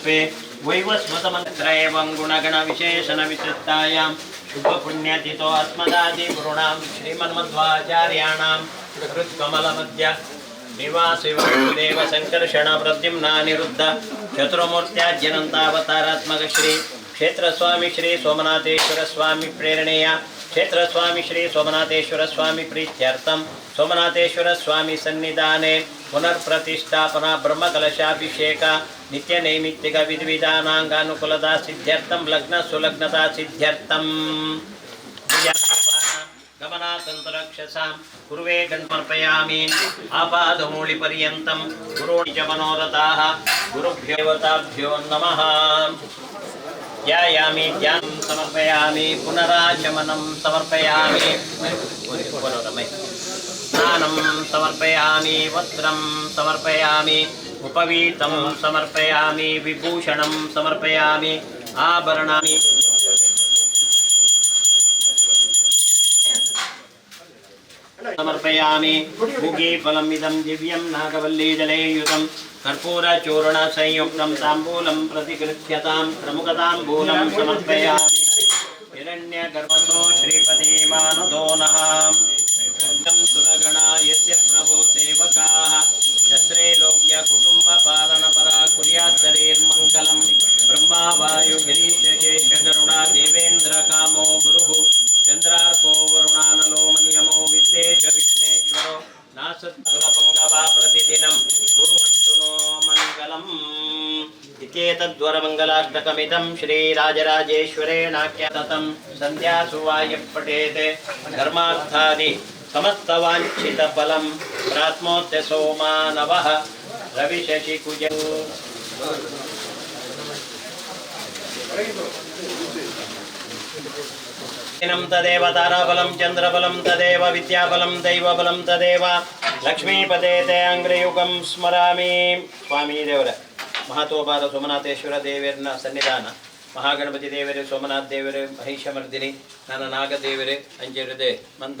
कल्पे वैवस्वतमन्त्र एवं गुणगणविशेषणविशिष्टायां शुभपुण्यातितो अस्मदादिगुरुणां श्रीमन्मध्वाचार्याणां हृत्कमलमध्य निवासिवदेवसङ्कर्षणप्रद्युम्नानिरुद्ध शत्रुमूर्त्याज्यनन्तावतारात्मकश्री क्षेत्रस्वामी श्री सोमनाथेश्वरस्वामी प्रेरणेया क्षेत्रस्वामी श्री सोमनाथेश्वर स्वामी प्रीत्यर्थम सोमनाथेश्वर स्वामी सन्निधाने पुनर्प्रतिष्ठापना ब्रह्म कलशाभिषेक नित्य नैमित्तिक विधि विधानांगानुकूलता सिद्ध्यर्थम लग्न सुलग्नता सिद्ध्यर्थम गमनातन्तरक्षसां पूर्वे गन्तर्पयामि आपादमूलिपर्यन्तं गुरोणि च गुरुभ्यो नमः। ధ్యాయామి ధ్యానం సమర్పయామి పునరాశమనం సమర్పయామి. స్నానం సమర్పయామి వస్త్రం సమర్పయామి ఉపవీతం సమర్పయామి విభూషణం సమర్పయామి ఆభరణాన్ని సమర్పయామి. ముగే ఫలం ఇదం దివ్యం నాగవల్లీజలేయుతం. नागवल्लीजलेयुतं कर्पूरचूर्णसंयुक्तं ताम्बूलं प्रतिगृह्यतां प्रमुखताम्बूलं समर्पयामि। हिरण्यगर्भो श्रीपति मानुदो नः सुरगणा यस्य प्रभो ब्रह्मा एतद्वरमङ्गलाष्टकमिदं श्रीराजराजेश्वरेणाख्यातम् सन्ध्यासुवाय पठेत् धर्मार्थानि समस्तवाञ्छितफलं प्राप्नोत्य सोमानवः रविशशिकुज तदेव ताराबलं चन्द्रबलं तदेव विद्याबलं दैवबलं तदेव लक्ष्मीपते ते अङ्ग्रयुगं स्मरामि। स्वामी देवर ಮಹತೋಪಾದ ಸೋಮನಾಥೇಶ್ವರ ದೇವರನ್ನ ಸನ್ನಿಧಾನ, ಮಹಾಗಣಪತಿ ದೇವರೇ ಸೋಮನಾಥ ದೇವರೇ ಮಹಿಷಮರ್ದಿನಿ, ನನ್ನ ನಾಗದೇವರೇ ಅಂಜರದೆ, ಮಂದ,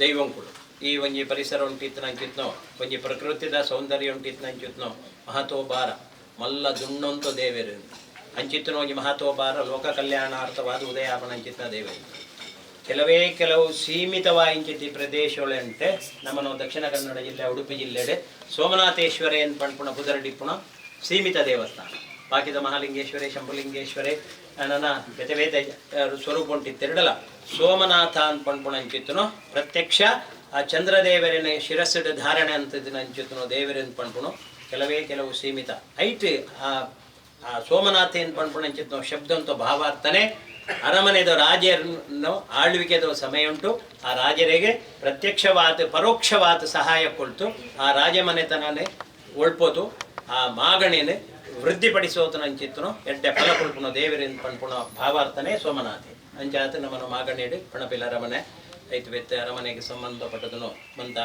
ದೈವಂಕುಳು. ಈ ಒಂಜಿ ಪರಿಸರ ಉಂಟಿತ್ತು ನಂಚಿತ್ನೋ ಒಂಜಿ ಪ್ರಕೃತಿದ ಸೌಂದರ್ಯ ಉಂಟಿತ್ತು ನಂಚಿತ್ನೋ ಮಹತೋಬಾರ ಮಲ್ಲ ದುಣ್ಣೊಂತು ದೇವರು ಅಂಚಿತ್ತನೋ ಒಂಜಿ ಮಹತೋಬಾರ ಲೋಕ ಕಲ್ಯಾಣಾರ್ಥವಾದ ಉದಯಾಪನ ಅಂಚಿತ್ನ ದೇವರು ಕೆಲವೇ ಕೆಲವು ಸೀಮಿತವಾಯಿಂಚಿತಿ ಪ್ರದೇಶಗಳಂತೆ ನಮ್ಮನ್ನು ದಕ್ಷಿಣ ಕನ್ನಡ ಜಿಲ್ಲೆ, ಉಡುಪಿ ಜಿಲ್ಲೆಡೆ ಸೋಮನಾಥೇಶ್ವರ ಏನು ಪಣ್ಪುಣ ಪುದರಡಿಪ್ಪುಣ ಸೀಮಿತ ದೇವಸ್ಥಾನ. ಬಾಕಿದ ಮಹಾಲಿಂಗೇಶ್ವರೇ, ಶಂಭುಲಿಂಗೇಶ್ವರೇ ನನ್ನ ಬೆತವೇದ ಸ್ವರೂಪ ಉಂಟಿತ್ತೆರಡಲ ಸೋಮನಾಥ ಅಂತ ಅಂಚಿತ್ತನೋ ಪ್ರತ್ಯಕ್ಷ, ಆ ಚಂದ್ರದೇವರನ ಶಿರಸ್ಸಿಡ ಧಾರಣೆ ಅಂತದಿನ ಅಂಚಿತ್ತನೋ ದೇವರಿನ ಪಣ್ಪುಣು, ಕೆಲವೇ ಕೆಲವು ಸೀಮಿತ. ಐಟ್, ಆ ಆ ಸೋಮನಾಥ ಏನು ಪಣ್ಪುಣ ಅಂಚಿತ್ತನೋ ಶಬ್ದ ಅಂತ ಭಾವಾರ್ಥನೆ, ಅರಮನೆದ ರಾಜರನ್ನು ಆಳ್ವಿಕೆದ ಸಮಯ ಉಂಟು ಆ ರಾಜರಿಗೆ ಪ್ರತ್ಯಕ್ಷವಾದ, ಪರೋಕ್ಷವಾದ ಸಹಾಯ ಕೊಡ್ತು ಆ ರಾಜಮನೆತನನೇ ಒಳ್ಪೋತು ಆ ಮಾಗಣೆನೆ ವೃದ್ಧಿಪಡಿಸೋದು ಅಂಚಿತ್ತನು ಎಡ್ಡೆ ಫಲ ಕೊಳ್ಪುನ ದೇವರಿಂದ ಪಣ್ಪುಣ ಭಾವಾರ್ಥನೆ ಸೋಮನಾಥಿ. ಅಂಚಾತ ನಮ್ಮನ್ನು ಮಾಗಣೆಡು ಪಣಪಿಲ ಅರಮನೆ ಐತು ಅರಮನೆಗೆ ಸಂಬಂಧಪಟ್ಟದನು ಮಂತ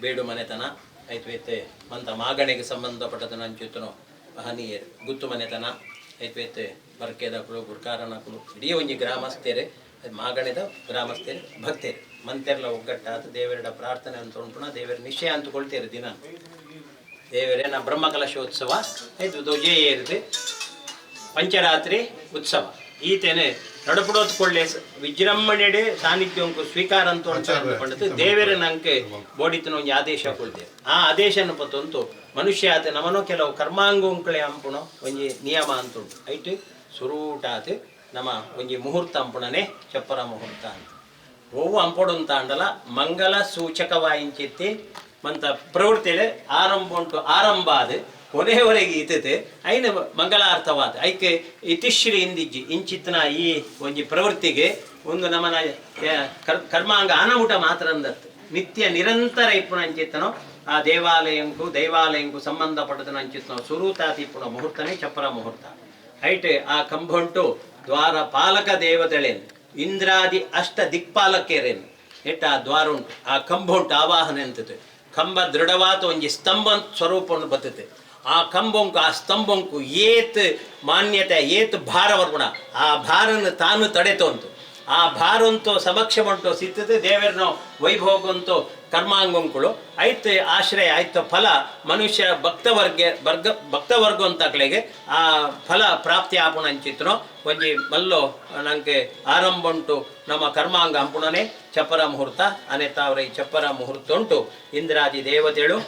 ಬೇಡು ಮನೆತನ ಐತು ವ್ಯತ್ತೆ ಮಂತ ಮಾಗಣೆಗೆ ಸಂಬಂಧಪಟ್ಟದನು ಅಂಚಿತ್ತನು ಮಹನೀಯರು ಗುತ್ತು ಮನೆತನ ಐತ್ವೇತೆ ಬರ್ಕೆದಕುಲು ಗುರ್ಕಾರಣಕುಲು ಇಡೀ ಒಂಜಿ ಗ್ರಾಮಸ್ಥರು, ಅದು ಮಾಗಣದ ಭಕ್ತೇರಿ ಭಕ್ತರು. ಮಂತೆರ್ಲ ಒಗ್ಗಟ್ಟಾದ ದೇವರ ಪ್ರಾರ್ಥನೆ ಅಂತ ಉಂಟುನ ದೇವರ ನಿಶ್ಚಯ ಅಂತಕೊಳ್ತೇವೆ ದಿನ. ದೇವರೇ ನಮ್ಮ ಬ್ರಹ್ಮಕಲಶೋತ್ಸವ ಇದು ಧ್ವಜೆ ಏರಿದೆ ಪಂಚರಾತ್ರಿ ಉತ್ಸವ. ಈತೇನೆ ನಡಪಡೋದ್ಕೊಳ್ಳೆ ವಿಜೃಂಭಣೆಡೆ ಸಾನ್ನಿಧ್ಯ ಸ್ವೀಕಾರ ಅಂತ ಅಂದ್ಕೊಂಡದ್ದು. ದೇವರ ನಂಗೆ ಬೋಡಿತನ ಒಂದು ಆದೇಶ ಕೊಡ್ತೇವೆ ಆ ಆದೇಶ ಪತ್ತೊಂತು ಮನುಷ್ಯ ಆತ ನಮನೋ ಕೆಲವು ಕರ್ಮಾಂಗಂಕಳೆ ಅಂಪುಣ ಒಂಜಿ ನಿಯಮ ಅಂತ ಉಂಟು. ಐಟು ಸುರೂಟ ಆತ ನಮ್ಮ ಒಂಜಿ ಮುಹೂರ್ತ ಅಂಪುಣನೇ ಚಪ್ಪರ ಮುಹೂರ್ತ ಅಂತ. ಓವು ಅಂಪೊಡು ಅಂತ ಅಂಡಲ ಮಂಗಲ ಸೂಚಕವಾಯಿಂಚಿತ್ತಿ ಮಂತ ಪ್ರವೃತ್ತಿಲೆ ಆರಂಭ ಉಂಟು, ಆರಂಭ ಅದು ಕೊನೆಯವರೆಗೆ ಇತತೆ ಐನ ಮಂಗಳಾರ್ಥವಾದ. ಐಕೆ ಇತಿಶ್ರೀ ಇಂದಿಜ್ಜಿ ಇಂಚಿತ್ನ ಈ ಒಂಜಿ ಪ್ರವೃತ್ತಿಗೆ ಒಂದು ನಮನ ಕರ್ಮಾಂಗ ಆನವುಟ ಮಾತ್ರ ಅಂದತ್ತು ನಿತ್ಯ ನಿರಂತರ ಇಪ್ಪುನ ಅಂಚಿತ್ತನೋ, ಆ ದೇವಾಲಯಂಕು, ದೈವಾಲಯಂಕು ಸಂಬಂಧಪಟ್ಟದನ ಅಂಚಿತ್ತನೋ, ಸುರೂತಾತಿ ಇಪ್ಪುನ ಮುಹೂರ್ತನೇ ಚಪ್ಪರ ಮುಹೂರ್ತ. ಐಟ್ ಆ ಕಂಬಂಟು ದ್ವಾರ ಪಾಲಕ ದೇವತೆಳೇನು ಇಂದ್ರಾದಿ ಅಷ್ಟ ದಿಕ್ಪಾಲಕರೇನು ಎಟ್ಟ ಆ ದ್ವಾರ ಉಂಟು, ಆ ಕಂಬ ಉಂಟು, ಆವಾಹನೆ ಅಂತದೆ ಕಂಬ ದೃಢವಾದ ಒಂಜಿ ಸ್ತಂಭ ಸ್ವರೂಪವನ್ನು ಬರ್ತೈತೆ. ಆ ಕಂಬಂಕು, ಆ ಸ್ತಂಭಂಕು ಏತ್ ಮಾನ್ಯತೆ, ಏತ್ ಭಾರ ವರ್ಗುಣ ಆ ಭಾರನ ತಾನು ತಡೆತೋಂತು. ಆ ಭಾರಂತೂ ಸಮಕ್ಷಮಂಟು ಸಿದ್ಧತೆ ದೇವರನ್ನು ವೈಭೋಗಂತೂ ಕರ್ಮಾಂಗಂಕುಳು. ಐತೆ ಆಶ್ರಯ, ಆಯ್ತು, ಫಲ, ಮನುಷ್ಯ, ಭಕ್ತವರ್ಗೆ ವರ್ಗ ಭಕ್ತವರ್ಗ ಅಂತಕ್ಲೆಗೆ ಆ ಫಲ ಪ್ರಾಪ್ತಿ ಆಪಣ ಅಂಚಿತ್ರ. ಒಂಜಿ ಮಲ್ಲೋ, ನಂಗೆ ಆರಂಭ ಉಂಟು ನಮ್ಮ ಕರ್ಮಾಂಗ ಅಂಪುಣನೆ ಚಪ್ಪರ ಮುಹೂರ್ತ, ಅನೆತಾವ್ರ ಈ ಚಪ್ಪರ ಮುಹೂರ್ತ ಉಂಟು ಇಂದ್ರಾದಿ ದೇವತೆಗಳು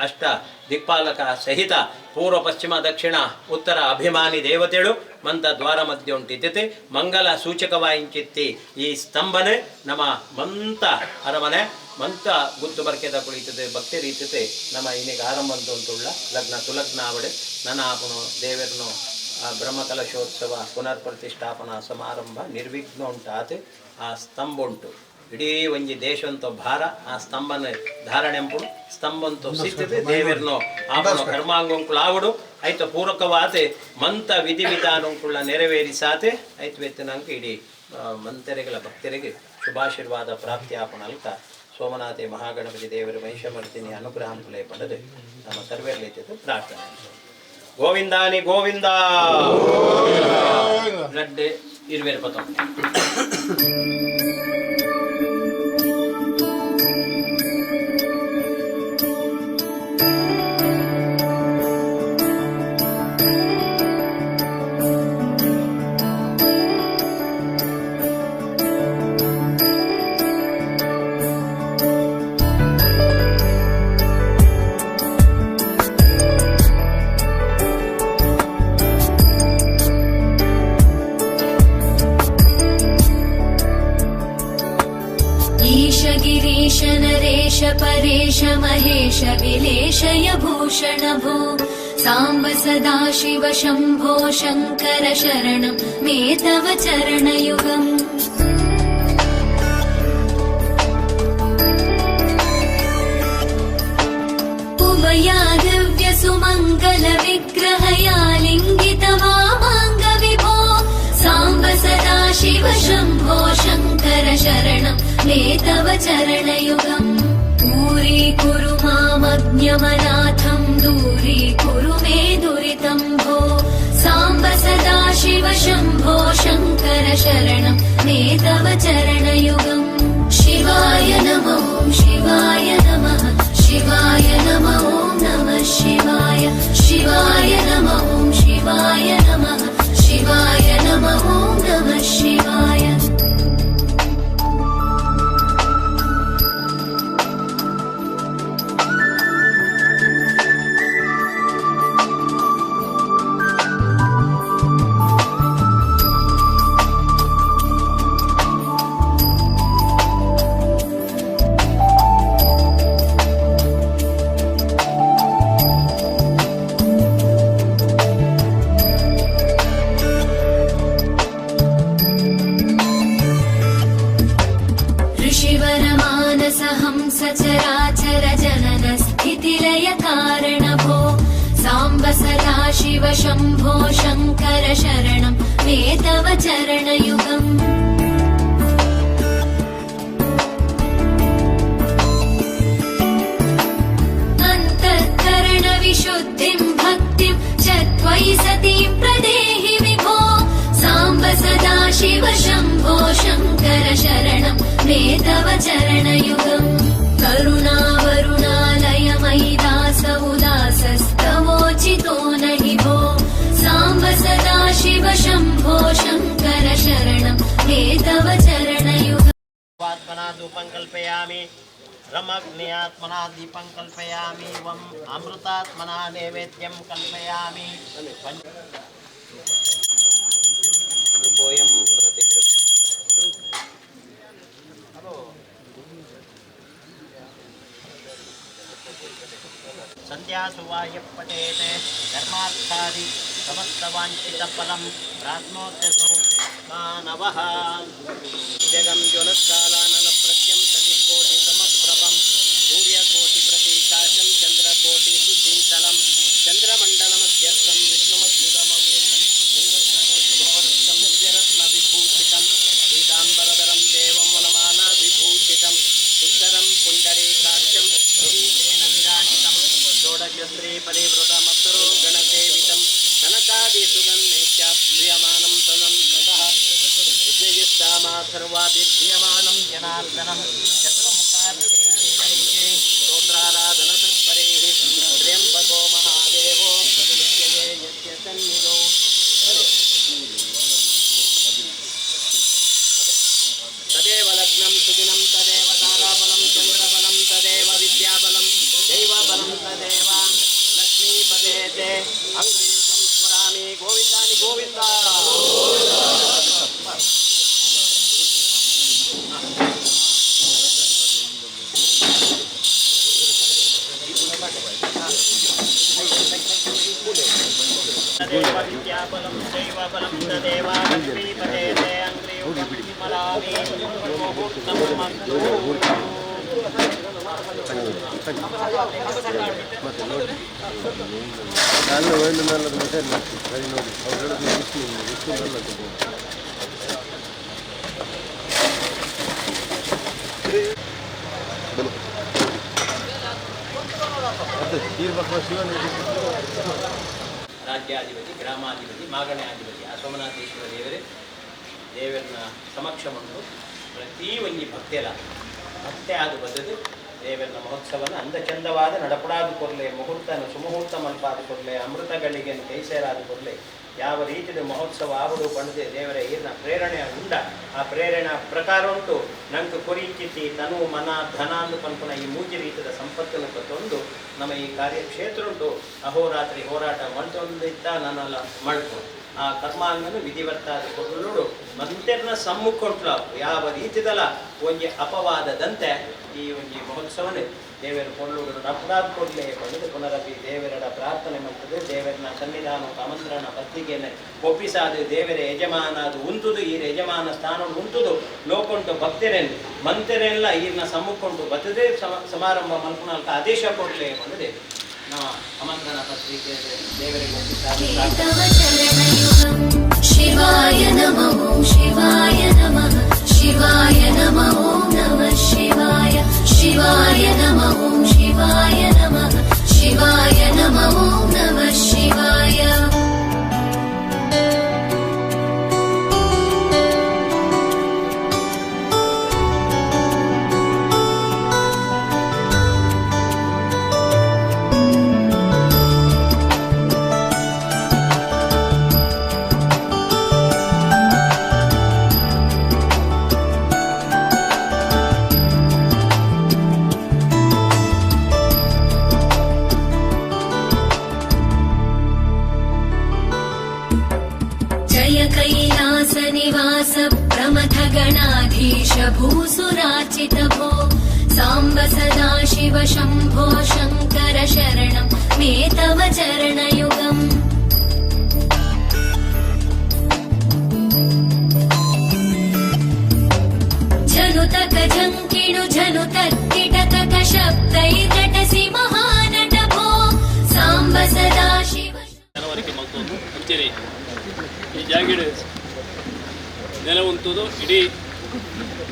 ಅಷ್ಟ ದಿಕ್ಪಾಲಕ ಸಹಿತ, ಪೂರ್ವ, ಪಶ್ಚಿಮ, ದಕ್ಷಿಣ, ಉತ್ತರ ಅಭಿಮಾನಿ ದೇವತೆಗಳು ಮಂತ ದ್ವಾರ ಮಧ್ಯ ಉಂಟಿತತೆ. ಮಂಗಲ ಸೂಚಕವಾಯಿಂಚಿತ್ತಿ ಈ ಸ್ತಂಭನೆ ನಮ್ಮ ಮಂತ ಅರಮನೆ. ಮಂತ ಗುತ್ತು ಬರ್ಕೆದ ಕುಳಿತದೆ ಭಕ್ತಿ ರೀತಿತೆ ನಮ್ಮ ಇನ್ನೀಗ ಆರಂಭ ಉಂಟುಳ್ಳ. ಲಗ್ನ ಸುಲಗ್ನ ಆವಡೆ ನನ್ನ ಆಪನು ದೇವರನ್ನು ಆ ಬ್ರಹ್ಮಕಲಶೋತ್ಸವ ಪುನರ್ ಪ್ರತಿಷ್ಠಾಪನಾ ಸಮಾರಂಭ ನಿರ್ವಿಘ್ನ ಉಂಟಾತೆ. ಆ ಸ್ತಂಭ ಉಂಟು. ಇಡೀ ಒಂಜಿ ದೇಶಂತೋ ಭಾರ ಆ ಸ್ತಂಭನ ಧಾರಣೆ ಎಂಬುದು ಸ್ತಂಭಂತೂ ಸಿಕ್ಕಿದೆ ದೇವರನ್ನು ಆಪನ ಕರ್ಮಾಂಗಂಕುಳ ಆವಡು. ಐತ ಪೂರಕವಾತೆ. ಮಂತ ವಿಧಿ ವಿಧಾನಂಕುಳ ನೆರವೇರಿಸಾತೆ. ಐತ ಬೆತ್ತಿನಂಕ ಇಡೀ ಮಂತರೆಗಳ ಮಂತರಿಗಳ ಭಕ್ತರಿಗೆ ಶುಭಾಶೀರ್ವಾದ ಪ್ರಾಪ್ತಿ ಆಪಣಲ್ಕ ಸೋಮನಾಥೆ ಮಹಾಗಣಪತಿ ದೇವರ ಮಹಿಷಮರ್ತಿನಿ ಅನುಗ್ರಹ ಪುಲೆ ಪಡೆದು ನಮ್ಮ ಸರ್ವೇರ್ಲಿದ್ದು ಪ್ರಾರ್ಥನೆ ಗೋವಿಂದಾನಿ ಗೋವಿಂದ ಬ್ಲಡ್ ಇರುವೇರು ಪತಂ साम्ब सदा शिव शम्भो शङ्कर शरणं। मे तव चरणयुगम्। उमया दिव्यसुमङ्गल विग्रहया लिङ्गित वामाङ्ग विभो साम्ब सदा शिव शम्भो शङ्कर शरणं। मे तव चरणयुगम्। दूरीकुरु मामज्ञमनाथम् दूरीकुरु मे शिव शम्भो शङ्कर शरणं मे तव चरणयुगम् शिवाय नमो शिवाय नमः शिवाय नमो नमः शिवाय शिवाय नमो शिवाय नमः शिवाय नमो नमः शिवाय धूपं कल्पयामि रमग्न्यात्मना दीपं कल्पयामि। वम् अमृतात्मना नैवेद्यं कल्पयामि सन्ध्यासुवाय धर्मार्थादि मानवः। पुण्डरीकाक्षं किरीटेन विराजितं षोडशस्त्रीपरिवृतमप्सरो गणसेवितं कनकादिसुगन्धेश्च प्रियमानं तनं ततः सर्वाभिर्धीयमानं जनार्दनं शत्रुमुखार्थे स्तोत्राराधन तत्परेः त्र्यम्बको महादेवो प्रतिमुच्यते यस्य सन्निधौ देवा। लक्ष्मीपदे ते। अङ्ग्रेजं स्मरामि। ಕಾಲು ಒಂದು ನಾಲ್ಕು ಮತ್ತೆ ಸರಿ ನೋಡಿ ಅವ್ರು ರಾಜ್ಯಾಧಿಪತಿ, ಗ್ರಾಮಾಧಿಪತಿ, ಮಾಗಣ್ಯಾಧಿಪತಿ ಆ ಸೋಮನಾಥೇಶ್ವರ ದೇವರೇ, ದೇವರನ್ನ ಸಮಕ್ಷಮಂದು ಪ್ರತಿ ಒಂದು ಭಕ್ತೆಲ ಭಕ್ತೆ ಅದು ಬದದು ದೇವನ ಮಹೋತ್ಸವನ ಅಂದ ಚಂದವಾದ ನಡಪಡಾದು ಕೊರ್ಲೆ, ಮುಹೂರ್ತನ, ಸುಮುಹೂರ್ತ ಮಲ್ಪಾದು ಕೊರ್ಲೆ, ಅಮೃತಗಳಿಗೆ ಕೈಸೇರಾದು ಕೊರ್ಲೆ, ಯಾವ ರೀತಿಯ ಮಹೋತ್ಸವ ಆವಡು ಬಂದಿದೆ ದೇವರ ಈರ್ನ ಪ್ರೇರಣೆ ಉಂಡ, ಆ ಪ್ರೇರಣೆ ಪ್ರಕಾರ ಉಂಟು. ನಂಗೆ ಕೊರಿಚಿತಿ ತನು, ಮನ, ಧನ ಅಂದು ಪನ್ಪುನ ಈ ಮೂಜಿ ರೀತಿಯ ಸಂಪತ್ತನ್ನು ಕೊತ್ತೊಂದು ನಮ್ಮ ಈ ಕಾರ್ಯಕ್ಷೇತ್ರ ಉಂಟು. ಅಹೋರಾತ್ರಿ ಹೋರಾಟ ಮಂಟೊಂದಿತ್ತ ನನ್ನೆಲ್ಲ ಮಳ್ತು ಆ ಕರ್ಮಾಂಗನು ನೋಡು. ಕೊರಳುಡು ಮಂತೆರ್ನ ಉಂಟು ಯಾವ ರೀತಿದಲ್ಲ ಒಂಜಿ ಅಪವಾದದಂತೆ ಈ ಒಂಜಿ ಮಹೋತ್ಸವನ. ದೇವರ ಕೊಳ್ಳುವುದನ್ನು ಅಪರಾಧ ಕೊಡಲೇ ಬಂದು ಪುನರಪಿ ದೇವರ ಪ್ರಾರ್ಥನೆ ಮಾಡ್ತದೆ ದೇವರನ್ನ ಸನ್ನಿಧಾನ ಆಮಂತ್ರಣ ಪತ್ರಿಕೆಯನ್ನು ಒಪ್ಪಿಸಾದ, ದೇವರ ಯಜಮಾನ ಅದು ಉಂತುದು, ಈ ಯಜಮಾನ ಸ್ಥಾನ ಉಂತುದು. ಲೋಕಂಟು ಭಕ್ತರೆಲ್ಲ ಮಂತ್ರೆಲ್ಲ ಈರ್ನ ಸಮ್ಮುಕೊಂಡು ಬತ್ತದೆ. ಸಮಾರಂಭ ಮಲ್ಪನಾಲ್ಕ ಆದೇಶ ಕೊಡಲೇ ಬಂದು ನಮ್ಮ ಆಮಂತ್ರಣ ಪತ್ರಿಕೆ ದೇವರಿಗೆ ಒಪ್ಪಿಸಾದ ಶಿವಾಯ ನಮಃ ಶಿವಾಯ ನಮಃ. शिवाय नमः शिवाय नमः ॐ नमः शिवाय शिवाय नमः ॐ शिवाय नमः शिवाय नमः ॐ नमः शिवाय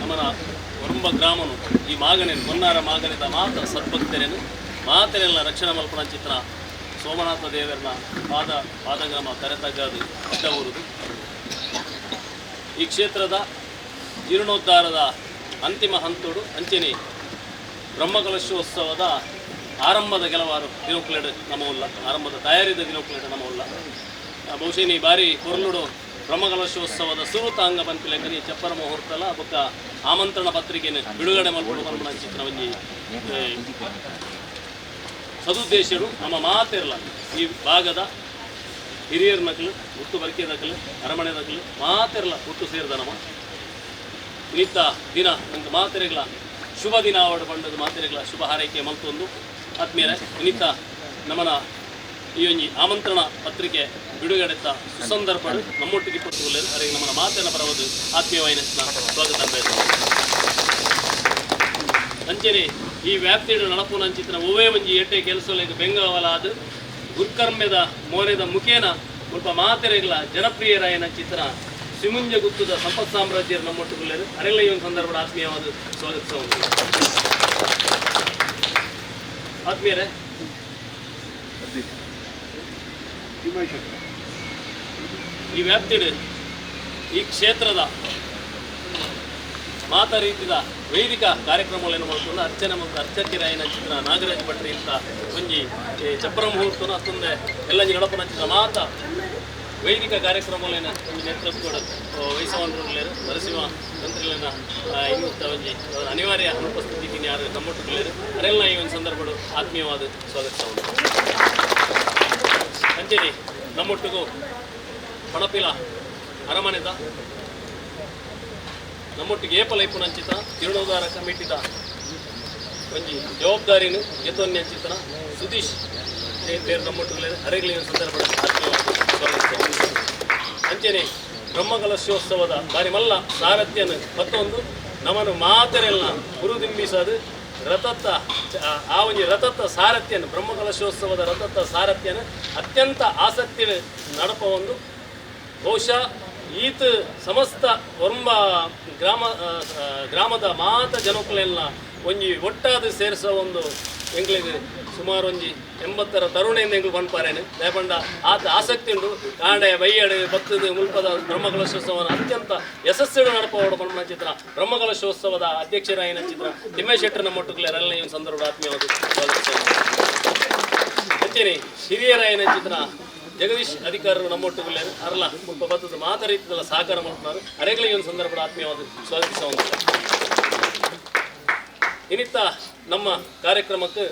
ನಮ್ಮನ ಕುರುಂಬ ಗ್ರಾಮನು, ಈ ಮಾಗನೆ, ಮೊನ್ನಾರ ಮಾಗನೆದ ಮಾತ ಸದ್ಭಕ್ತರೇನು? ಮಾತರೆಲ್ಲ ರಕ್ಷಣಾ ಮಲ್ಪನ ಚಿತ್ರ ಸೋಮನಾಥ ದೇವರನ್ನ ಪಾದ, ಪಾದಗ್ರಾಮ ಕರೆತಗ್ಗದು ಊರುದು. ಈ ಕ್ಷೇತ್ರದ ಜೀರ್ಣೋದ್ಧಾರದ ಅಂತಿಮ ಹಂತೋಡು ಅಂಚನೆ ಬ್ರಹ್ಮಕಲಶೋತ್ಸವದ ಆರಂಭದ ಕೆಲವಾರು ದಿನೋಕ್ಲೇಡ್ ನಮ್ಮಲ್ಲ ಆರಂಭದ ತಯಾರಿದ ದಿನೋಕ್ಲೇಡ್ ನಮ್ಮ ಉಲ್ಲ ಬಹುಶಃ ಈ ಬಾರಿ ಕೊರ್ಲುಡು ಬ್ರಹ್ಮಕಲಶೋತ್ಸವದ ಸುರುತಾಂಗ ಪಂಪಿಲೆಕ್ಕನಿ ಚಪ್ಪರ ಮುಹೂರ್ತಲ ಬೊಕ್ಕ ಆಮಂತ್ರಣ ಪತ್ರಿಕೆನ ಬಿಡುಗಡೆ ಮಾಡಿಕೊಂಡು ಬಂದ ಚಿತ್ರವನ್ನು ಸದುದ್ದೇಶರು ನಮ್ಮ ಮಾತಿರಲ್ಲ ಈ ಭಾಗದ ಹಿರಿಯರ ನಕಲು ಹುಟ್ಟು ಬರಿಕೆ ನಕಲು ಅರಮನೆ ನಕಲು ಮಾತಿರಲ್ಲ ಹುಟ್ಟು ಸೇರಿದ ನಮ್ಮ ನಿತ್ತ ದಿನ ಒಂದು ಮಾತ್ರೆಗಳ ಶುಭ ದಿನ ಅವಡ ಬಂಡದ ಮಾತೆರೆಗಳ ಶುಭ ಹಾರೈಕೆ ಮಲ್ತೊಂದು ಆತ್ಮೀಯರೇ ನಿತ್ತ ನಮ್ಮನ ಈ ಒಂದು ಆಮಂತ್ರಣ ಪತ್ರಿಕೆ ಬಿಡುಗಡೆತ್ತ ಸುಸಂದರ್ಭ ನಮ್ಮೊಟ್ಟಿಗೆ ಪಟ್ಟು ಅದಕ್ಕೆ ಮಾತನ್ನು ಮಾತಿನ ಆತ್ಮೀಯ ಆತ್ಮೀಯವಾಯಿನ ಸ್ವಾಗತ. ಅಂಚನೆ ಈ ವ್ಯಾಪ್ತಿಯ ನಡಪು ನಂಚಿತ್ರ ಒವೇ ಒಂಜಿ ಎಟ್ಟೆ ಕೆಲಸಲೇಗ ಬೆಂಗಾವಲ ಅದು ಗುರ್ಕರ್ಮ್ಯದ ಮೋರೆದ ಮುಖೇನ ಸ್ವಲ್ಪ ಮಾತೆರೆಗಳ ಜನಪ್ರಿಯರಾಯನ ಚಿತ್ರ ಸಿಮುಂಜ ಗುತ್ತದ ಸಂಪತ್ ಸಾಮ್ರಾಜ್ಯರ ನಮ್ಮೊಟ್ಟುಗುಳ್ಳರು ಅರೆಲ್ಲ ಈ ಒಂದು ಸಂದರ್ಭದ ಆತ್ಮೀಯವಾದ ಸ್ವಾಗತಿಸ ಆತ್ಮೀಯರೇ ಈ ವ್ಯಾಪ್ತಿಡ್ ಈ ಕ್ಷೇತ್ರದ ಮಾತ ರೀತಿದ ವೈದಿಕ ಕಾರ್ಯಕ್ರಮಗಳನ್ನು ಮಾಡಿಕೊಂಡು ಅರ್ಚನೆ ಮತ್ತು ಅರ್ಚಕಿರಾಯನ ಚಿತ್ರ, ನಾಗರಾಜ ಭಟ್ರಿ ಅಂತ ಒಂಜಿ ಚಪ್ರ ಮುಹೂರ್ತನ ಅತ್ತೊಂದೆ ಎಲ್ಲ ಗಣಪನ ಚಿತ್ರ ಮಾತ ವೈದಿಕ ಕಾರ್ಯಕ್ರಮಗಳನ್ನು ಒಂದು ನೇತೃತ್ವದ ವಹಿಸವಂತರು ನರಸಿಂಹ ತಂತ್ರಿಗಳನ್ನ ಒಂಜಿ ಅವರ ಅನಿವಾರ್ಯ ಅನುಪಸ್ಥಿತಿ ಯಾರು ನಮ್ಮೊಟ್ಟಿಗೆ ಅದೆಲ್ಲ ಈ ಒಂದು ಸಂದರ್ಭಗಳು ಆತ್ಮೀಯವಾದ ಸ್ವಾಗತ ಅಂಚೆನೆ ನಮ್ಮೊಟ್ಟಿಗೂ ಪಣಪಿಲ ಅರಮನೆದ. ನಮ್ಮೊಟ್ಟಿಗೆ ಏಪಲೈಪು ನಂಚಿತ ಜೀರ್ಣೋದ್ಧಾರ ಕಮಿಟಿದ ಒಂಜಿ ಜವಾಬ್ದಾರಿನು ಎತ್ತೊನ್ನೆ ಅಂಚಿತನ ಸುದೀಶ್ ಏನ್ ಪೇರು ನಮ್ಮೊಟ್ಟಿಗೆ ಅರೆಗಳಿನ ಸಂದರ್ಭ ಅಂಚೆನೆ ಬ್ರಹ್ಮಕಲಶೋತ್ಸವದ ಬಾರಿ ಮಲ್ಲ ಸಾರಥ್ಯನ ಮತ್ತೊಂದು ನಮ್ಮನ್ನು ಮಾತರೆಲ್ಲ ಹುರುದಿಂಬಿಸದು ರಥತ್ತ, ಆ- ಒಂದು ರಥತ್ತ ಸಾರಥ್ಯನ ಬ್ರಹ್ಮಕಲಶೋತ್ಸವದ ರಥತ್ತ ಸಾರಥ್ಯನ ಅತ್ಯಂತ ಆಸಕ್ತಿ ನಡಪ ಒಂದು. ಬಹುಶಃ ಈತ ಸಮಸ್ತ ವರ್ಮ ಗ್ರಾಮ ಗ್ರಾಮದ ಮಾತ ಜನಕಲೆಲ್ಲ ಒಂಜಿ ಒಟ್ಟಾದ ಸೇರಿಸೋ ಒಂದು ಎಂಗ್ಲಿಗೆ ಸುಮಾರು ಒಂಜಿ ಎಂಬತ್ತರ ತರುಣೆಯಿಂದ ಎಂಗ್ಲು ಪನ್ಪಾರೇನು ದಯಪಂಡ ಆತ ಆಸಕ್ತಿ ಉಂಟು ಕಾಂಡೆ ಬೈಯಡೆ ಭತ್ತದ ಮುಲ್ಪದ ಬ್ರಹ್ಮಕಲಶೋತ್ಸವನ ಅತ್ಯಂತ ಯಶಸ್ಸಿನ ನಡಪೋಡು ಪಣ್ಣ ಚಿತ್ರ. ಬ್ರಹ್ಮಕಲಶೋತ್ಸವದ ಅಧ್ಯಕ್ಷರಾಯಿನ ಚಿತ್ರ. ತಿಮ್ಮೇಶ್ ಶೆಟ್ಟರ್ನ ನಮ್ಮ ಒಟ್ಟುಗಳೆಲ್ಲ ಈ ಸಂದರ್ಭ ಆತ್ಮೀಯವಾದ ಸ್ವಾಗತಿಸ್ತೇನೆ. ಹಿರಿಯರಾಯಿನ ಚಿತ್ರ. ಜಗದೀಶ್ ಅಧಿಕಾರರು ನಮ್ಮೊಟ್ಟುಗಳೇ ಅರಲ್ಲ ಮುಲ್ಪ ಬದ್ಧದ ಮಾತ ರೀತಿಯಲ್ಲ ಸಹಕಾರ ಮಾಡ್ತಾರೆ ಅರೆಗಳಿಗೆ ಒಂದು ಸಂದರ್ಭದ ಆತ್ಮೀಯವಾದ ಸ್ವಾಗತಿಸುವಂತ ಇನ್ನಿತ್ತ ನಮ್ಮ ಕಾರ್ಯಕ್ರಮಕ್ಕೆ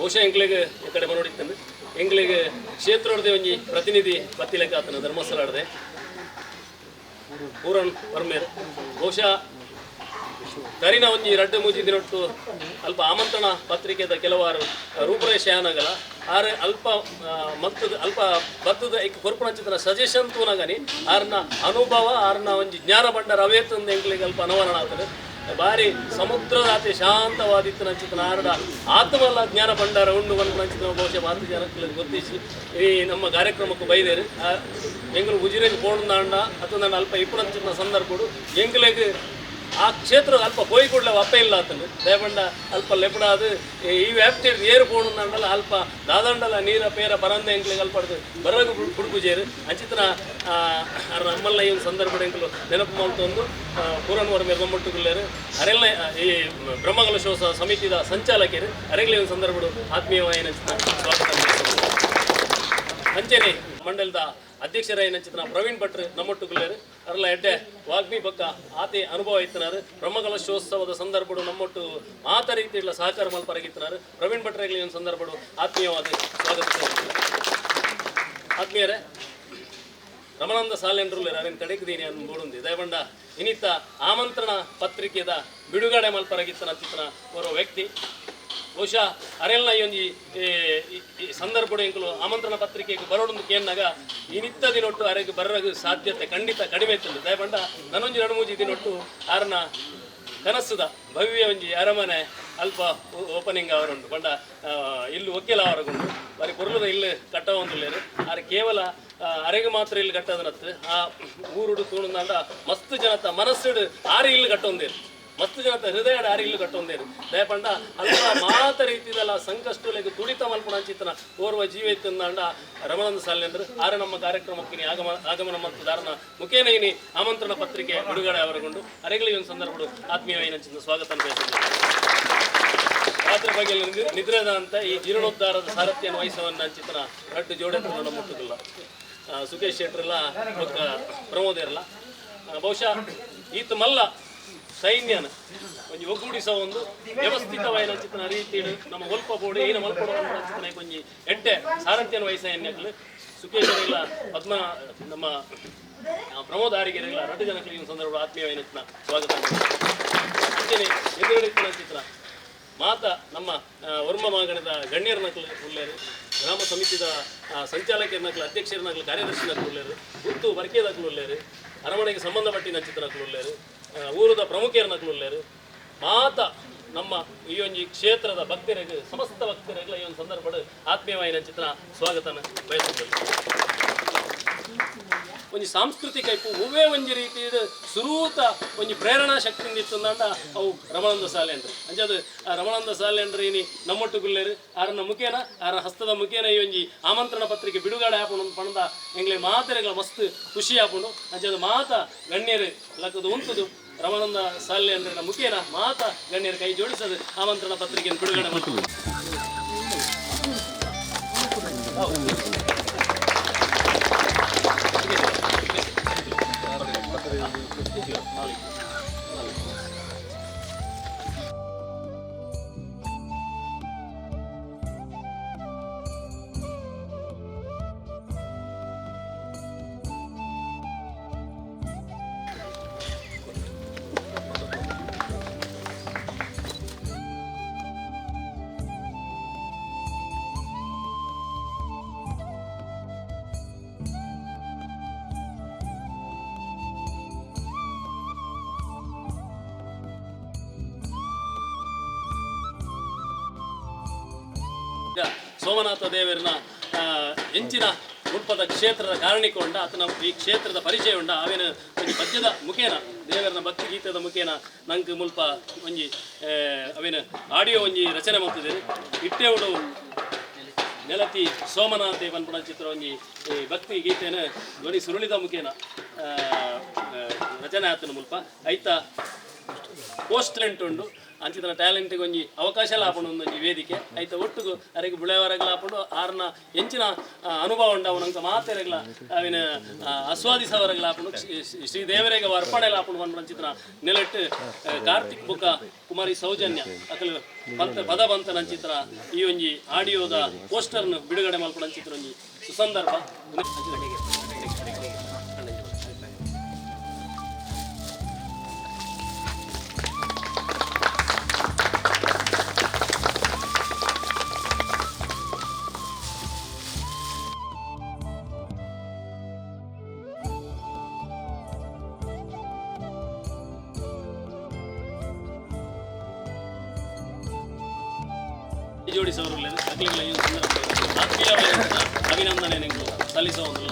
ಬಹುಶಃ ಎಂಗ್ಲಿಗೆ ಈ ಕಡೆ ಮನೋಡಿತ್ತಂದು ಎಂಗ್ಲಿಗೆ ಕ್ಷೇತ್ರದ ಒಂಜಿ ಪ್ರತಿನಿಧಿ ಬತ್ತಿಲೆಕ್ಕ ಆತನ ಧರ್ಮಸ್ಥಳ ಆಡದೆ ಪೂರನ್ ಪರ್ಮೇರ್. ಬಹುಶಃ ಕರಿನ ಒಂಜಿ ರಡ್ಡು ಮೂಜಿ ದಿನೊಟ್ಟು ಅಲ್ಪ ಆಮಂತ್ರಣ ಪತ್ರಿಕೆದ ಕೆಲವಾರು ರೂಪರೇಷ ಏನಗಲ ಆರೆ ಅಲ್ಪ ಮತ್ತದ, ಅಲ್ಪ ಬತ್ತದ ಐಕ್ ಕೊರ್ಪುಣಚಿತ್ರ ಸಜೆಷನ್ ತೂನಗನಿ, ಆರ್ನ ಅನುಭವ, ಆರ್ನ ಒಂಜಿ ಜ್ಞಾನ ಭಂಡಾರ ಅವೇ ತಂದು ಎಂಕ್ಲಿಗೆ ಅಲ್ಪ ಅನವರಣ ಆಗ್ತದೆ ಬಾರಿ ಸಮುದ್ರದಾತೆ ಶಾಂತವಾದಿತ್ತು ನಂಚಿತ ನಾರದ ಆತ್ಮಲ್ಲ ಜ್ಞಾನ ಭಂಡಾರ ಉಂಡು ಒಂದು ನಂಚಿತ ಬಹುಶಃ ಭಾರತ ಜನಕ್ಕೆ ಗೊತ್ತಿಸಿ. ಈ ನಮ್ಮ ಕಾರ್ಯಕ್ರಮಕ್ಕೆ ಬೈದೇರು ಎಂಗಳು ಉಜಿರೆಗೆ ಪೋಣಂದಾಂಡ ಅಥವಾ ನನ್ನ ಅಲ್ಪ ಇಪ್ಪುನಂಚಿನ ಸಂದರ್ಭಗಳು ಎಂಗ್ಲೆಗೆ ಆ ಕ್ಷೇತ್ರ ಅಲ್ಪ ಹೋಯ್ ಕೂಡಲೇ ಒಪ್ಪ ಇಲ್ಲ ಆತನು. ದಯಬಂಡ ಅಲ್ಪ ಲೆಪಡಾದು ಈ ವ್ಯಾಪ್ತಿ ಏರು ಪೋಣಂದಾಂಡಲ ಅಲ್ಪ ದಾದಂಡಲ ನೀರ ಪೇರ ಬರಂದ ಎಂಗ್ಲಿಗೆ ಅಲ್ಪ ಬರಗು ಕುಡುಕುಜೇರು ಅಂಚಿತ್ರ ನಮ್ಮಲ್ಲ ಈ ಸಂದರ್ಭ ಎಂಕಲು ನೆನಪು ಮಾಡ್ತೊಂದು ಪೂರನ್ವರ ಮೇಲೆ ನಮ್ಮೊಟ್ಟುಗುಳ್ಳೇರು ಅರೆಲ್ಲ ಈ ಬ್ರಹ್ಮಕಲಶೋತ್ಸವ ಸಮಿತಿದ ಸಂಚಾಲಕರು ಅರೆಗ್ಲಿ ಒಂದು ಸಂದರ್ಭ ಆತ್ಮೀಯವಾಯಿನ ಸ್ವಾಗತ ಅಂಚನೆ ಮಂಡಲದ ಅಧ್ಯಕ್ಷರಾಯಿನ ಚಿತ್ರ ಪ್ರವೀಣ್ ಭಟ್ರು ನಮ್ಮೊಟ್ಟುಗುಳ್ಳೇರು ಕರ್ಲ ಹೆಡ್ಡೆ ವಾಗ್ಮಿ ಬಕ್ಕ ಆತಿ ಅನುಭವ ಇತ್ತನಾರು. ಬ್ರಹ್ಮಕಲಶೋತ್ಸವದ ಸಂದರ್ಭಡು ನಮ್ಮೊಟ್ಟು ಮಾತ ರೀತಿಗಳ ಸಹಕಾರ ಮಲ್ಪರಾಗಿತ್ತನಾರು ಪ್ರವೀಣ್ ಭಟ್ರಗಳ ಸಂದರ್ಭಡು ಆತ್ಮೀಯವಾದ ಸ್ವಾಗತ ಆತ್ಮೀಯರೇ ರಮಣಾನಂದ ಸಾಲೆಂಡ್ರಲ್ ನಾನು ತಡೆಕಿದ್ದೀನಿ ಅನ್ನೋ ಮೂಡುಂದಿ. ದಯವಂಡ ಇನಿತ್ತ ಆಮಂತ್ರಣ ಪತ್ರಿಕೆದ ಬಿಡುಗಡೆ ಮಲ್ಪರಾಗಿತ್ತನ ಚಿತ್ರ ಓರ್ವ ವ್ಯಕ್ತಿ. ಬಹುಶಃ ಅರೆಲ್ನ ಈ ಒಂದು ಈ ಸಂದರ್ಭಡು ಎಂಕಲು ಆಮಂತ್ರಣ ಪತ್ರಿಕೆಗೆ ಬರೋಡೊಂದು ಈ ಇನಿತ್ತ ದಿನೊಟ್ಟು ಅರೆಗೆ ಬರ ಸಾಧ್ಯತೆ ಖಂಡಿತ ಕಡಿಮೆ ಇತ್ತು. ದಯಪಂಡ ನನ್ನೊಂಜಿ ಎರಡು ಮೂಜಿ ದಿನೊಟ್ಟು ಆರನ ಕನಸುದ, ಭವ್ಯ ಒಂಜಿ ಅರಮನೆ ಅಲ್ಪ ಓಪನಿಂಗ್ ಅವರುಂಡು ಪಂಡ ಇಲ್ಲಿ ಒಕ್ಕೆಲ ಅವರಗುಂಡು ಬಾರಿ ಪೊರ್ಲದ ಇಲ್ಲಿ ಕಟ್ಟವ ಅರೆ ಕೇವಲ ಅರೆಗೆ ಮಾತ್ರ ಇಲ್ಲಿ ಕಟ್ಟದನತ್ತು ಆ ಊರುಡು ತೂಣಂದಾಂಡ ಮಸ್ತ್ ಜನತ ಮನಸ್ಸುಡು ಆರು ಇಲ್ಲಿ ಕಟ್ಟೊಂದೇರು ಮಸ್ತ್ ಜನತ ಹೃದಯ ಆರು ಇಲ್ಲು ಕಟ್ಟೊಂದೇರು ದಯಪಂಡ ಅಂತ ಮಾತ ರೀತಿದಲ್ಲ ಸಂಕಷ್ಟಲೆಗೆ ತುಡಿತ ಮಲ್ಪಣ ಚಿತ್ರ ಓರ್ವ ಜೀವ ಇತ್ತಂದಾಂಡ ರಮಣಂದ ಸಾಲಿನಂದ್ರೆ ಆರೆ ನಮ್ಮ ಕಾರ್ಯಕ್ರಮಕ್ಕೆ ಆಗಮ, ಆಗಮನ ಮತ್ತು ದಾರನ ಮುಖೇನ ಇನಿ ಆಮಂತ್ರಣ ಪತ್ರಿಕೆ ಬಿಡುಗಡೆ ಅವರಗೊಂಡು ಅರೆಗಳಿಗೆ ಒಂದು ಸಂದರ್ಭ ಆತ್ಮೀಯ ಚಿಂತ ಸ್ವಾಗತ ರಾತ್ರಿ ಬಗ್ಗೆ ನಿದ್ರೆದ ಅಂತ ಈ ಜೀರ್ಣೋದ್ಧಾರದ ಸಾರಥ್ಯನ ವಹಿಸವನ್ನ ಚಿತ್ರ ರಡ್ಡು ಜೋಡೆ ನೋಡ ಮುಟ್ಟುದಿಲ್ಲ. ಸುಖೇಶ್ ಶೆಟ್ರಲ್ಲ ಪ್ರಮೋದ್ ಇರಲ್ಲ. ಬಹುಶಃ ಈತ ಮಲ್ಲ ಸೈನ್ಯನ. ಒಂಜಿ ಒಗ್ಗೂಡಿಸ ಒಂದು ವ್ಯವಸ್ಥಿತವಾಯಿನ ಚಿತ್ರ ರೀತಿ ನಮ್ಮ ಒಲ್ಪ ಬೋಡಿ, ಏನ ಮಲ್ಪಡ ಚಿತ್ರ ಒಂಜಿ ಎಡ್ಡೆ ಸಾರಥ್ಯನ ವಹಿಸನ್ಯಗಳು ಸುಖೇಶ್ ಇಲ್ಲ ಪದ್ಮ, ನಮ್ಮ ಪ್ರಮೋದ ಆರಿಗೆರೆಗಳ ರಟ ಈ ಸಂದರ್ಭ ಆತ್ಮೀಯ ಸ್ವಾಗತ ಅಂಚನೆ ಎದುರಿನ ಚಿತ್ರ. ಮಾತ ನಮ್ಮ ವರ್ಮ ಮಾಗಣದ ಗಣ್ಯರ ನಕಲು ಗ್ರಾಮ ಸಮಿತಿದ ಸಂಚಾಲಕರ ನಕಲು, ಅಧ್ಯಕ್ಷರ ನಕಲು, ಕಾರ್ಯದರ್ಶಿ ನಕಲು ಉಳ್ಳೇರು ಗುತ್ತು ಬರ್ಕೆ ನಕಲು ಉಳ್ಳೇರು ಅರಮನೆಗೆ ಸಂಬಂಧಪಟ್ಟಿನ ಚಿತ್ರ ನಕಲು ಉಳ್ಳೇರು ಊರದ ಪ್ರಮುಖರ ಉಳ್ಳೇರು ಮಾತ ನಮ್ಮ ಈ ಒಂದು ಕ್ಷೇತ್ರದ ಭಕ್ತರಿಗೆ, ಸಮಸ್ತ ಭಕ್ತರಿಗೆ ಈ ಒಂದು ಸಂದರ್ಭದ ಆತ್ಮೀಯವಾಯಿನ ಚಿತ್ರ ಸ್ವಾಗತನ ಬಯಸುತ್ತೇನೆ ಒಂಜಿ ಸಾಂಸ್ಕೃತಿಕ ಇಪ್ಪು ಹೂವೇ ಒಂಜಿ ರೀತಿ ಸುರೂತ ಒಂಜಿ ಪ್ರೇರಣಾ ಶಕ್ತಿಯಿಂದ ಅಂತ ಅವು ರಮಣಂದ ಸಾಲೆಂಡ್ರಿ ಅಂಚದು ಆ ರಮಣಂದ ಸಾಲೆಂಡ್ರಿ ಇನಿ ನಮ್ಮೊಟ್ಟು ಗುಲ್ಲೇರು ಆರನ ಮುಖೇನ, ಆರ ಹಸ್ತದ ಮುಖೇನ ಈ ಒಂಜಿ ಆಮಂತ್ರಣ ಪತ್ರಿಕೆ ಬಿಡುಗಡೆ ಆಪುಂಡು ಪಣದ ಎಂಗ್ಲೆ ಮಾತೆರೆಗಳ ಮಸ್ತ್ ಖುಷಿ ಆಪುಂಡು ಅಂಚದು ಮಾತ ಗಣ್ಯರು ಲಕ್ಕದು ಉಂತದು ರಮಣಂದ ಸಾಲೆ ಅಂದ್ರೆ ಮುಖೇನ ಮಾತ ಗಣ್ಯರ ಕೈ ಜೋಡಿಸದು. ಆಮಂತ್ರಣ ಪತ್ರಿಕೆಯನ್ನು ಬಿಡುಗಡೆ ಮಾಡ್ತೀವಿ. ಸೋಮನಾಥ ದೇವರನ್ನ ಹೆಂಚಿನ ಮುಲ್ಪದ ಕ್ಷೇತ್ರದ ಕಾರಣಿಕೊಂಡ ಆತನ ಈ ಕ್ಷೇತ್ರದ ಪರಿಚಯ ಉಂಡ ಅವೇನು ಪದ್ಯದ ಮುಖೇನ ದೇವರನ ಭಕ್ತಿ ಗೀತದ ಮುಖೇನ ನಂಗೆ ಮುಲ್ಪ ಒಂಜಿ ಅವೇನು ಆಡಿಯೋ ಒಂಜಿ ರಚನೆ ಮಾಡ್ತಿದ್ದೇನೆ. ಇಟ್ಟೆ ಉಡು ನೆಲತಿ ಸೋಮನಾಥೆ ಪನ್ಪುಣ ಚಿತ್ರ ಒಂಜಿ, ಈ ಭಕ್ತಿ ಗೀತೆನ ಧ್ವನಿ ಸುರುಳಿದ ಮುಖೇನ ರಚನೆ ಆತನ ಮುಲ್ಪ. ಐತ ಪೋಸ್ಟ್ಲೆಂಟ್ ಉಂಡು ಅಂಚಿತನ ಟ್ಯಾಲೆಂಟ್ಗೆ ಒಂಜಿ ಅವಕಾಶ ಲಾಪುಂಡು ಒಂದೊಂಜಿ ವೇದಿಕೆ. ಐತ ಒಟ್ಟುಗು ಅರೆಗೆ ಬುಳೆವರೆಗೆ ಲಾಪುಂಡು ಆರ್ನ ಎಂಚಿನ ಅನುಭವ ಉಂಡು ಅವನಂಕ ಮಾತೆರೆಗ್ಲ ಅವಿನ ಆಸ್ವಾದಿಸವರೆಗೆ ಲಾಪುಂಡು, ಶ್ರೀ- ದೇವರಿಗೆ ಅರ್ಪಣೆ ಲಾಪಂಡು ಬಂದು ಚಿತ್ರ ನೆಲೆಟ್ಟು ಕಾರ್ತಿಕ್ ಬುಕ್ಕ ಕುಮಾರಿ ಸೌಜನ್ಯ, ಅಕಲು ಪಂತ ಪದ ಬಂತ ನಂಚಿತ್ರ ಈ ಒಂಜಿ ಆಡಿಯೋದ ಪೋಸ್ಟರ್ನ ಬಿಡುಗಡೆ ಮಲ್ಪಡ ಚಿತ್ರ ಒಂಜಿ ಸುಸಂದರ್ಭ. ಸಂದರ್ಭದಲ್ಲಿ ಆತ್ಮೀಯವಾದ ಅಭಿನಂದನೆ ನಿಂಗೆ ಸಲ್ಲಿಸೋ ಒಂದು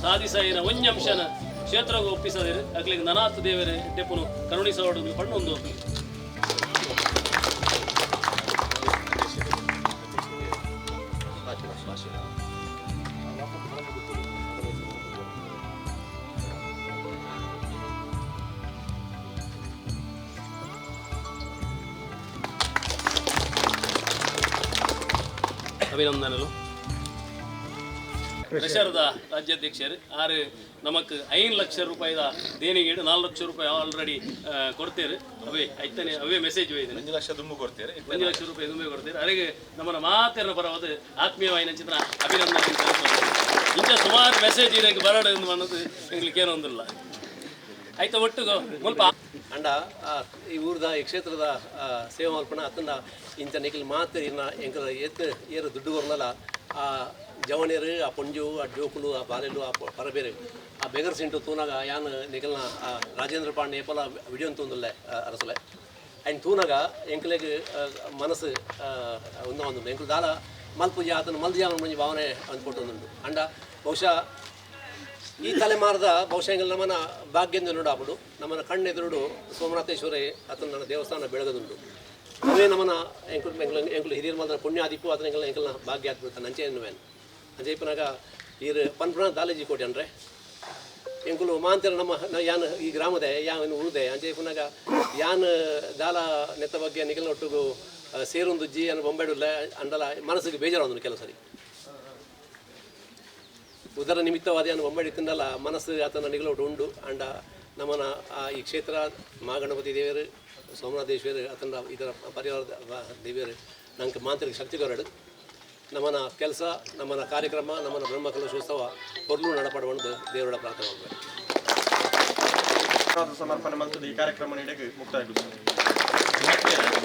ಸಾಧಿಸಾಯಿನ ಒಂಜಂಶನ ಕ್ಷೇತ್ರಕ್ಕೆ ಒಪ್ಪಿಸದಿರು ಅಗ್ಲಿಗೆ ನನಾತ್ ದೇವರೇ ಟೆಪ್ಪುನು ಕರುಣಿಸೋಡು ಪಣ್ಣೊಂದು ಅಭಿನಂದನಲು ಟ್ರೆಷರ್ದ ರಾಜ್ಯಾಧ್ಯಕ್ಷರು ಆರು ನಮಕ್ ಐದು ಲಕ್ಷ ರೂಪಾಯಿದ ದೇಣಿಗೆ ನಾಲ್ಕು ಲಕ್ಷ ರೂಪಾಯಿ ಆಲ್ರೆಡಿ ಕೊಡ್ತೇವೆ ಅವೇ ಐತನೆ ಅವೇ ಮೆಸೇಜ್ ಒಯ್ದೇನೆ ಒಂದು ಲಕ್ಷ ತುಂಬ ಕೊಡ್ತೇವೆ ಒಂದು ಲಕ್ಷ ರೂಪಾಯಿ ದುಂಬೆ ಕೊಡ್ತೇವೆ ಅವರಿಗೆ ನಮ್ಮನ್ನ ಮಾತಿನ ಬರವಾದ ಆತ್ಮೀಯವಾಯಿನ ಚಿತ್ರ ಅಭಿನಂದನೆ ಇಂಥ ಸುಮಾರು ಮೆಸೇಜ್ ಇದಕ್ಕೆ ಬರಡು ಅನ್ನೋದು ಎಂಗ್ಲಿಕ್ಕೆ ಏನೋ ಒಂದಿಲ್ಲ. ಆಯ್ತಾ ಒಟ್ಟು ಸ್ವಲ್ಪ ಅಂಡ ಈ ಊರದ, ಈ ಕ್ಷೇತ್ರದ ಸೇವಾ ಮಲ್ಪನ ಅತ್ತಂದ ಇಂಚ ನಿಖಿಲ್ ಮಾತ್ರ ಇನ್ನ ಎಂಕಲ ಎತ್ತು ಏರು ದುಡ್ಡು ಬರಲ್ಲ ಆ ಜವಣಿಯರು ಆ ಪೊಂಜು, ಆ ಜೋಕುಲು, ಆ ಬಾಲೆಲು, ಆ ಪರಬೇರೆ. ಆ ಬೆಗರ್ ಸಿಂಟು ತೂನಾಗ ಯಾನ್ ನಿಖಲ್ನ ರಾಜೇಂದ್ರ ಪಾಂಡೆ ಏಪಲ ವಿಡಿಯೋ ತೂಂದಲ್ಲ ಅರಸಲೆ ಅಂಡ್ ತೂನಾಗ ಎಂಕಲೆಗೆ ಮನಸ್ಸು ಒಂದು ಒಂದು ಎಂಕಲ್ ದಾಲ ಮಲ್ಪುಜ ಆತನ ಮಲ್ದಿಯಾವನ ಮಂಜು ಭಾವನೆ ಅಂದ್ಕೊಟ್ಟು ಅಂಡ, ಬಹುಶಃ ಈ ತಲೆಮಾರದ ಬಹುಶಃ ನಮ್ಮನ ಭಾಗ್ಯದಿಂದ ನೋಡಾಬಿಡು ನಮ್ಮನ ಕಣ್ಣೆದುರುಡು ಸೋಮನಾಥೇಶ್ವರಿ ಆತನ ನನ್ನ ದೇವಸ್ಥಾನ ಬೆಳಗದುಂಡು ಅವೇ ನಮ್ಮನ ಎಂಕುಲು ಎಂಕುಲು ಎಂಕುಲು ಹಿರಿಯರ ಮಾತ್ರ ಪುಣ್ಯಾದಿಪ್ಪು ಅದನ್ನ ಎಂಕಲ್ ಎಂಕಲ್ನ ಭಾಗ್ಯ ಆತ್ಬಿಡ್ತಾನೆ ಅಂಚೆ ಎನ್ನುವೇನು? ಅಂಚೆ ಇಪ್ಪನಾಗ ಈರು ಪನ್ಪುಣ ದಾಲೇಜಿ ಕೋಟಿ ಅಂದ್ರೆ? ಎಂಕುಲು ಮಾಂತರ ನಮ್ಮ ಯಾನ್, ಈ ಗ್ರಾಮದ ಯಾನ್ ಉಳಿದೆ. ಅಂಚೆ ಇಪ್ಪನಾಗ ಯಾನ್ ದಾಲ ನೆತ್ತ ಬಗ್ಗೆ ನಿಗಲ್ ಒಟ್ಟಿಗೂ ಸೇರೊಂದು ಜಿ ಅನ್ನು ಬೊಂಬೆಡುಲ್ಲ ಅಂಡಲ ಮನಸ್ಸಿಗೆ ಬೇಜಾರು ಕೆಲವು ಸರಿ. ಉದರ ನಿಮಿತ್ತವಾದ ಒಂಬಡಿ ತಿನ್ನಲ್ಲ, ಮನಸ್ಸು ಆತನ ನಿಗಲೋಡು ಉಂಡು. ಅಂಡ ನಮ್ಮನ ಈ ಕ್ಷೇತ್ರ ಮಹಾಗಣಪತಿ ದೇವರು ಸೋಮನಾಥೇಶ್ವರಿ, ಆತನ ಇದರ ಪರಿವಾರದ ದೇವಿಯರು, ನಂಗೆ ಮಾಂತ್ರಿಕ ಶಕ್ತಿಗರಡು ನಮ್ಮನ ಕೆಲಸ ನಮ್ಮನ ಕಾರ್ಯಕ್ರಮ ನಮ್ಮನ ಬ್ರಹ್ಮ ಕಲಶೋತ್ಸವ ಕೊರ್ಲು ನಡಪಡುವಂತ ದೇವರ ಪ್ರಾರ್ಥನೆ ಸಮರ್ಪಣೆ ಮತ್ತು ಈ ಕಾರ್ಯಕ್ರಮ ನೀಡಕ್ಕೆ ಮುಕ್ತಾಯಗೊಳಿಸುತ್ತೆ